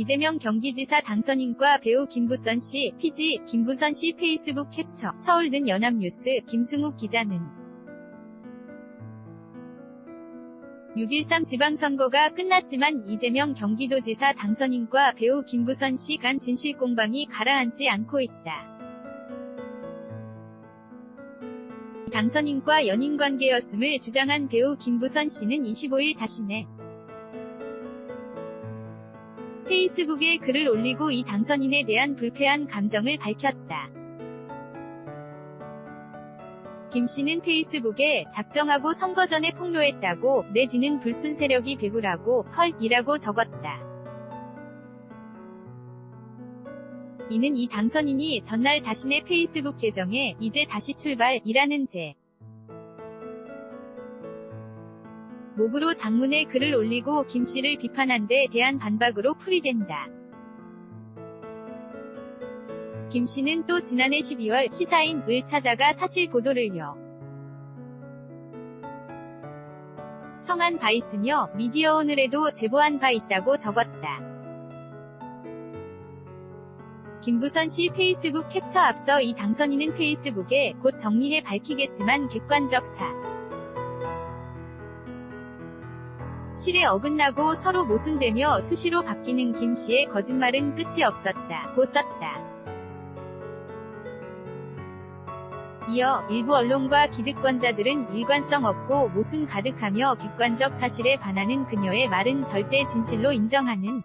이재명 경기지사 당선인과 배우 김부선 씨, 피지, 김부선 씨 페이스북 캡처, 서울 는 연합뉴스, 김승욱 기자는 6.13 지방선거가 끝났지만 이재명 경기도지사 당선인과 배우 김부선 씨 간 진실공방이 가라앉지 않고 있다. 당선인과 연인관계였음을 주장한 배우 김부선 씨는 25일 자신의 페이스북에 글을 올리고 이 당선인에 대한 불쾌한 감정을 밝혔다. 김 씨는 페이스북에 작정하고 선거 전에 폭로했다고 내 뒤는 불순 세력이 배후라고 헐 이라고 적었다. 이는 이 당선인이 전날 자신의 페이스북 계정에 이제 다시 출발이라는 제 목으로 장문의 글을 올리고 김 씨를 비판한 데 대한 반박으로 풀이된다. 김 씨는 또 지난해 12월 시사인 을 찾아가 사실 보도를요. 청한 바 있으며 미디어 오늘에도 제보한 바 있다고 적었다. 김부선 씨 페이스북 캡처 앞서 이 당선인은 페이스북에 곧 정리해 밝히겠지만 객관적 사 실에 어긋나고 서로 모순되며 수시로 바뀌는 김 씨의 거짓말은 끝이 없었다. 고 썼다. 이어 일부 언론과 기득권자들은 일관성 없고 모순 가득하며 객관적 사실에 반하는 그녀의 말은 절대 진실로 인정하는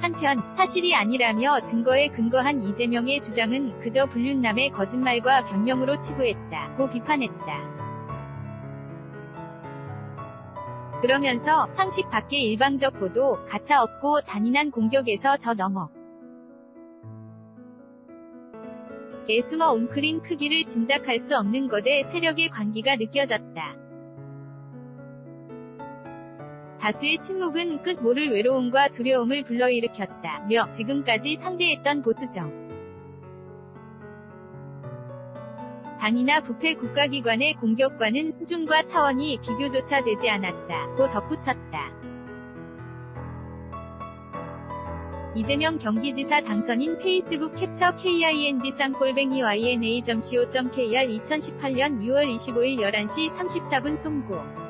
한편 사실이 아니라며 증거에 근거한 이재명의 주장은 그저 불륜남의 거짓말과 변명으로 치부했다. 고 비판했다. 그러면서 상식 밖의 일방적 보도, 가차 없고 잔인한 공격에서 저 넘어 에 숨어 웅크린 크기를 짐작할 수 없는 것에 세력의 관계가 느껴졌다. 다수의 침묵은 끝 모를 외로움과 두려움을 불러일으켰다. 며 지금까지 상대했던 보수정 당이나 부패 국가기관의 공격과는 수준과 차원이 비교조차 되지 않았다. 고 덧붙였다. 이재명 경기지사 당선인 페이스북 캡처 KIND 쌍골뱅이 YNA.co.kr 2018년 6월 25일 11시 34분 송고